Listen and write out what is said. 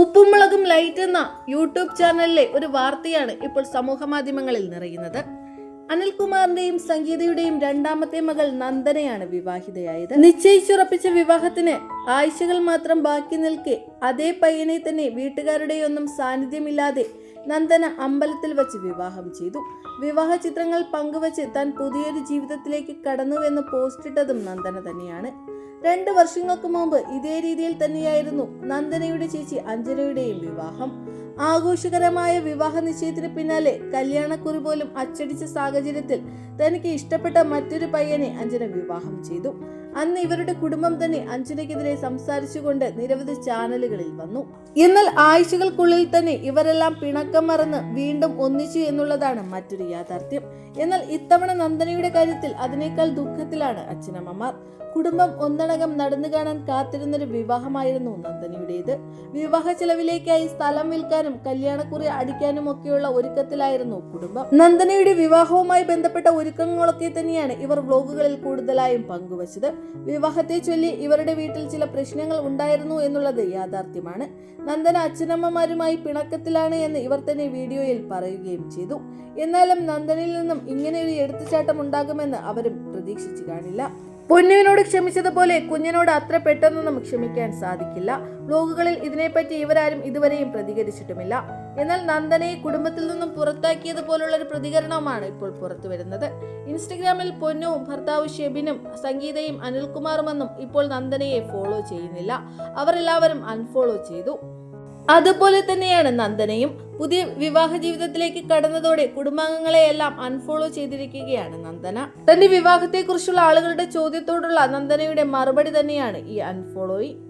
ഉപ്പുമുളകും light എന്ന YouTube ചാനലിലെ ഒരു വാർത്തയാണ് ഇപ്പോൾ സമൂഹ മാധ്യമങ്ങളിൽ നിറയുന്നത്. അനിൽകുമാറിന്റെയും സംഗീതയുടെയും രണ്ടാമത്തെ മകൾ നന്ദനയാണ് വിവാഹിതയായത്. നിശ്ചയിച്ചുറപ്പിച്ച വിവാഹത്തിന് ആഴ്ചകൾ മാത്രം ബാക്കി നിൽക്കെ അതേ പയ്യനെ തന്നെ വീട്ടുകാരുടെയൊന്നും സാന്നിധ്യമില്ലാതെ നന്ദന അമ്പലത്തിൽ വച്ച് വിവാഹം ചെയ്തു. വിവാഹ ചിത്രങ്ങൾ പങ്കുവച്ച് താൻ പുതിയൊരു ജീവിതത്തിലേക്ക് കടന്നുവെന്ന് പോസ്റ്റിട്ടതും നന്ദന തന്നെയാണ്. രണ്ട് വർഷങ്ങൾക്ക് മുമ്പ് ഇതേ രീതിയിൽ തന്നെയായിരുന്നു നന്ദനയുടെ ചേച്ചി അഞ്ജനയുടെയും വിവാഹം. ആഘോഷകരമായ വിവാഹ നിശ്ചയത്തിന് പിന്നാലെ കല്യാണക്കുറി പോലും അച്ചടിച്ച സാഹചര്യത്തിൽ തനിക്ക് ഇഷ്ടപ്പെട്ട മറ്റൊരു പയ്യനെ അഞ്ജന വിവാഹം ചെയ്തു. അന്ന് ഇവരുടെ കുടുംബം തന്നെ അഞ്ജനയ്ക്കെതിരെ സംസാരിച്ചുകൊണ്ട് നിരവധി ചാനലുകളിൽ വന്നു. എന്നാൽ ആഴ്ചകൾക്കുള്ളിൽ തന്നെ ഇവരെല്ലാം പിണക്കം മറന്ന് വീണ്ടും ഒന്നിച്ചു എന്നുള്ളതാണ് മറ്റൊരു യാഥാർത്ഥ്യം. എന്നാൽ ഇത്തവണ നന്ദനയുടെ കാര്യത്തിൽ അതിനേക്കാൾ ദുഃഖത്തിലാണ് അച്ഛനമ്മമാർ. കുടുംബം ഒന്നടങ്കം നടന്നു കാണാൻ കാത്തിരുന്നൊരു വിവാഹമായിരുന്നു നന്ദനിയുടേത്. വിവാഹ ചെലവിലേക്കായി സ്ഥലം വിൽക്കാനും കല്യാണക്കുറി അടിക്കാനും ഒക്കെയുള്ള ഒരുക്കത്തിലായിരുന്നു കുടുംബം. നന്ദനയുടെ വിവാഹവുമായി ബന്ധപ്പെട്ട ഒരുക്കങ്ങളൊക്കെ തന്നെയാണ് ഇവർ വ്ലോഗുകളിൽ കൂടുതലായും പങ്കുവച്ചത്. വിവാഹത്തെ ചൊല്ലി ഇവരുടെ വീട്ടിൽ ചില പ്രശ്നങ്ങൾ ഉണ്ടായിരുന്നു എന്നുള്ളത് യാഥാർത്ഥ്യമാണ്. നന്ദന അച്ഛനമ്മമാരുമായി പിണക്കത്തിലാണ് എന്ന് ഇവർ തന്നെ വീഡിയോയിൽ പറയുകയും ചെയ്തു. എന്നാലും നന്ദനിൽ നിന്നും ഇങ്ങനെ ഒരു എടുത്തുചാട്ടം ഉണ്ടാകുമെന്ന് അവരും പ്രതീക്ഷിച്ചു കാണില്ല. പൊന്നുവിനോട് ക്ഷമിച്ചതുപോലെ കുഞ്ഞിനോട് അത്ര പെട്ടെന്നൊന്നും ക്ഷമിക്കാൻ സാധിക്കില്ല. വ്ലോഗുകളിൽ ഇതിനെപ്പറ്റി ഇവരാരും ഇതുവരെയും പ്രതികരിച്ചിട്ടുമില്ല. എന്നാൽ നന്ദനയെ കുടുംബത്തിൽ നിന്നും പുറത്താക്കിയതുപോലുള്ള ഒരു പ്രതികരണമാണ് ഇപ്പോൾ പുറത്തു വരുന്നത് ഇൻസ്റ്റഗ്രാമിൽ പൊന്നുവും ഭർത്താവ് ഷെബിനും സംഗീതയും അനിൽകുമാറുമെന്നും ഇപ്പോൾ നന്ദനയെ ഫോളോ ചെയ്യുന്നില്ല. അവരെല്ലാവരും അൺഫോളോ ചെയ്തു. അതുപോലെ തന്നെയാണ് നന്ദനയും. പുതിയ വിവാഹ ജീവിതത്തിലേക്ക് കടന്നതോടെ കുടുംബാംഗങ്ങളെയെല്ലാം അൺഫോളോ ചെയ്തിരിക്കുകയാണ് നന്ദന. തന്റെ വിവാഹത്തെക്കുറിച്ചുള്ള ആളുകളുടെ ചോദ്യത്തോടുള്ള നന്ദനയുടെ മറുപടി തന്നെയാണ് ഈ അൺഫോളോയിങ്